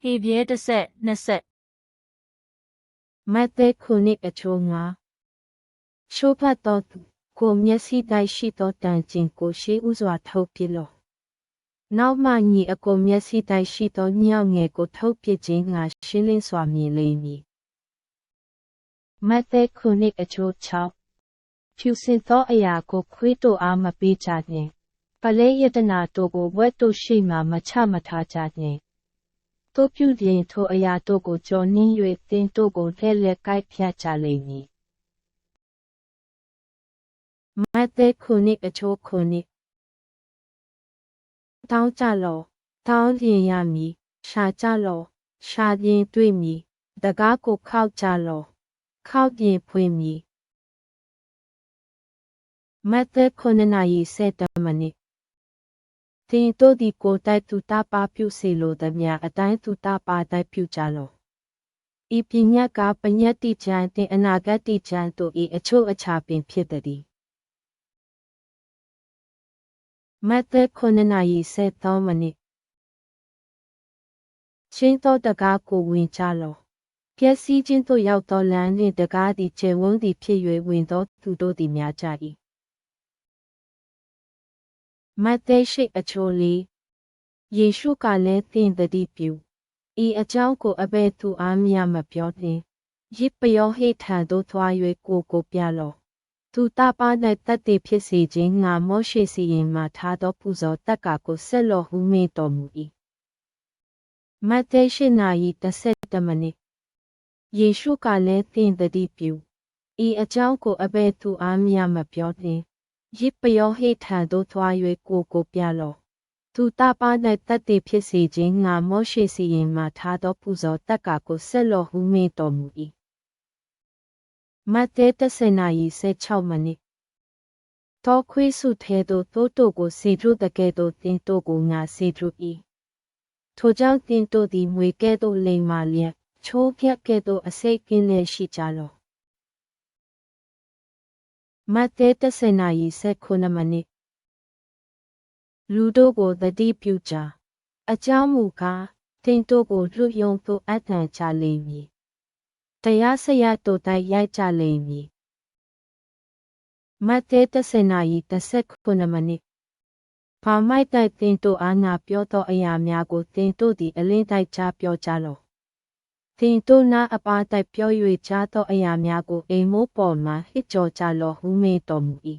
ဟေပြဲတစ်ဆက်နှစ်ဆက်မတ်သက်ခုနှစ်အချိုးငါရှိုးဖတ်တော်သူကိုမျက်စိတိုက်ရှိသောတန်ကျင်ကိုရှိဥစွာထုတ်ပြလောနောက်မှညီအကိုမျက်စိတိုက်ရှိသောညောင်ငယ်ကိုထုတ်ပြခြင်းငါရှင်းလင်းစွာမြင်လိမ့်မည်မတ်သက်ခုနှစ်အချိုး6ဖြူစင်သောအရာကိုခွေးတို့အားမပေးကြနှင့်ပလဲယတနာတို့ကိုဝက်တို့ရှိမှမချမထားကြနှင့် တို့ပြုပြင်ထိုအရာတို့ကိုကြော်နှင်း၍သင်တို့ကိုလှဲ့လက်ကိုက်ဖြတ်ကြလိမ့်မည်မတ်သက်ခုနှစ်အချိုးခုနှစ်တောင်းကြလောတောင်းပြင်ရမည်ရှာကြလောရှာပြင်တွေ့မည်တကားကိုခောက်ကြလောခောက်ပြင်ဖွင့်မည်မတ်သက်ခုနှစ်နာရီစက်တမိနစ် သင်တို့ဒီကိုယ်တိုက်သူတာပါပြုစေလိုသမျှအတိုင်းသူတာပါတိုက်ပြုကြလောဤပညာကပညတ်တိချံတင်အနာဂတ်တိချံတို့ဤအချို့အခြာပင်ဖြစ်သည်မတ်သက်ခုနှစ်နာရီစက်သောမိနစ်ချင်းသောတကားကိုဝင်ကြလောပျက်စီးခြင်းသို့ရောက်သောလမ်းနှင့်တကားသည်ကျေဝန်းသည်ဖြစ်၍ဝင်သောသူတို့သည်များကြ၏ မတ်သက်ရှိအချိုလေးယေရှုကလည်းသင်တတိပြုဤအကြောင်းကိုအဘယ်သူအားမျှမပြောနှင့်ရစ်ပယောဟိထံသို့သွား၍ကိုကိုပြလောသူတာပါ၌တတ်တည်ဖြစ်စေခြင်းငါမောရှိစီရင်မှထားသောပူဇော်တက်ကကိုဆက်လောဟုမေးတော်မူ၏မတ်သက်ရှိနာရီ30မိနစ်ယေရှုကလည်းသင်တတိပြုဤအကြောင်းကိုအဘယ်သူအားမျှမပြောနှင့် ရစ်ပယောဟိထံသို့သွား၍ကိုကိုပြလောသူတာပါ၌တတ်တည်ဖြစ်စေခြင်းငါမောရှိစီရင်မှထားသောပူဇော်တက်ကကိုဆက်လောဟုမေးတော်မူ၏မတ်တဲ30နာရီ16မိနစ်တောခွေးစုထဲသို့သိုးတို့ကိုစေထုတကဲ့သို့တင်တို့ကိုငါစေထု၏ထိုကြောင့်တင်တို့သည်မွေကဲ့သို့လိမ်မာလျက်ချိုးဖြက်ကဲ့သို့အစိတ်ကင်းလျက်ရှိကြလော မတ်တဲ30နာရီ19မိနစ်လူတို့ကိုတတိပြုကြအကြောင်းမူကားတင်တို့ကိုလွတ်ယုံသို့အထံချလိမ့်မည်တရားစရတို့တိုင်ရိုက်ကြလိမ့်မည်မတ်တဲ30နာရီ19မိနစ်ဘာမိုက်တိုက်တင်တို့အားနာပြောသောအရာများကိုတင်တို့သည်အလင်းတိုက်ချပြောကြလော တင်တို့နာအပါတိုက်ပြော၍ကြားသောအရာများကိုအိမ်မိုးပေါ်မှဟစ်ကြော်ကြလောဟုမေးတော်မူ၏